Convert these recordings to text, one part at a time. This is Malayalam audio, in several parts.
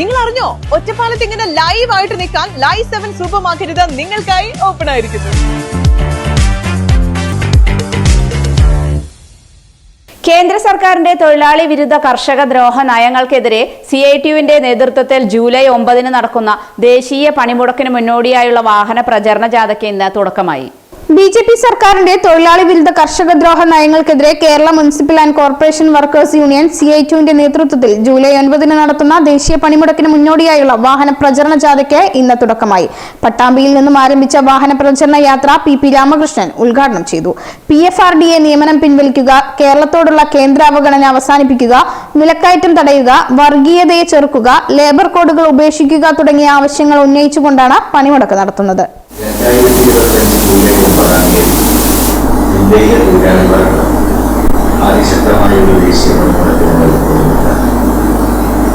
നിങ്ങൾ അറിഞ്ഞോ ഒറ്റപ്പാലത്ത് ഇങ്ങനെ ലൈവ് ആയിട്ട് നിൽക്കാൻ ലൈവ് സെവൻ സൂപ്പർ മാർക്കറ്റ് നിങ്ങൾക്കായി ഓപ്പൺ ആയിരിക്കുന്നു. കേന്ദ്ര സർക്കാരിന്റെ തൊഴിലാളി വിരുദ്ധ കർഷക ദ്രോഹ നയങ്ങൾക്കെതിരെ സി ഐ ടിയുവിന്റെ നേതൃത്വത്തിൽ ജൂലൈ ഒമ്പതിന് നടക്കുന്ന ദേശീയ പണിമുടക്കിന് മുന്നോടിയായുള്ള വാഹന പ്രചരണ ജാഥയ്ക്ക് ഇന്ന് തുടക്കമായി. ബി ജെ പി സർക്കാരിന്റെ തൊഴിലാളി വിരുദ്ധ കർഷക ദ്രോഹ നയങ്ങൾക്കെതിരെ Kerala municipal and corporation workers union C I ടുവിന്റെ നേതൃത്വത്തിൽ ജൂലൈ ഒൻപതിന് നടത്തുന്ന ദേശീയ പണിമുടക്കിന് മുന്നോടിയായുള്ള വാഹന പ്രചരണ ജാഥയ്ക്ക് ഇന്ന് തുടക്കമായി. പട്ടാമ്പിയിൽ നിന്നും ആരംഭിച്ച വാഹന പ്രചരണ യാത്ര പി പി രാമകൃഷ്ണൻ ഉദ്ഘാടനം ചെയ്തു. P F R D A നിയമനം പിൻവലിക്കുക കേരളത്തോടുള്ള കേന്ദ്ര അവഗണന അവസാനിപ്പിക്കുക വിലക്കയറ്റം തടയുക വർഗീയതയെ ചെറുക്കുക ലേബർ കോഡുകൾ ഉപേക്ഷിക്കുക തുടങ്ങിയ ആവശ്യങ്ങൾ ഉന്നയിച്ചുകൊണ്ടാണ് പണിമുടക്ക് നടത്തുന്നത്. ജൂലൈ ഒമ്പതാം തീയതി ഇന്ത്യയിലെ തൊഴിലാളികൾ അതിശക്തമായ ഒരു ദേശീയ പണിമുടക്കിന് നേതൃത്വം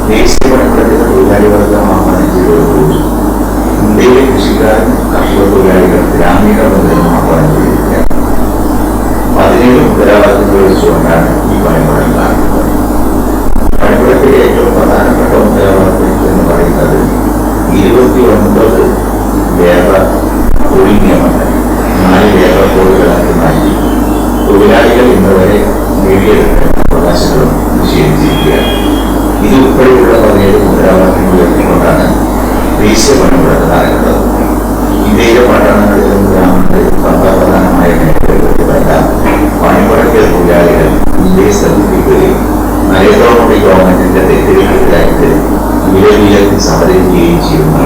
ദേശീയ പണിമുടക്കിന് തൊഴിലാളി വർഗം ആഹ്വാനം ചെയ്തതോടുകൂടി ഇന്ത്യയിലെ കൃഷിക്കാരൻ കർഷക തൊഴിലാളികൾ ഗ്രാമീണ ബന്ധനം ആഹ്വാനം ചെയ്തിരിക്കുകയാണ് പതിനേഴ് മുദ്രാവാക്യങ്ങൾ വെച്ചുകൊണ്ടാണ് ഈ പണിമുടക്ക് നടത്തുന്നത് പണിമുടക്കിലെ ഏറ്റവും പ്രധാനപ്പെട്ട മുദ്രാവാക്യം എന്ന് പറയുന്നത് ഇരുപത്തി ഒൻപത് ലേബർ തൊഴിൽ നിയമങ്ങൾ മാറ്റി തൊഴിലാളികൾ ഇന്നുവരെ നേടിയെടുത്ത അവകാശങ്ങളും നിഷേധിച്ചിരിക്കുകയാണ്. ഇത് ഉൾപ്പെടെയുള്ള പതിനേഴ് മുദ്രാവാക്യങ്ങൾ ഉയർത്തിക്കൊണ്ടാണ് ദേശീയ പണിമുടക്ക് നടക്കുന്നത് ഇന്ത്യയിലെ പട്ടണങ്ങളിലും ഗ്രാമങ്ങളിലും തന്ത്രപ്രധാനമായ മേഖലകളിലുമല്ല പണിമുടക്കിയ തൊഴിലാളികൾ ഇന്ത്യയെ ശ്രദ്ധിക്കുകയും നരേന്ദ്രമോദി ഗവൺമെന്റിന്റെ തെറ്റിദ്ധാരണത്തിൽ വിലവിലക്ക് സമരം ചെയ്യുകയും ചെയ്യുന്ന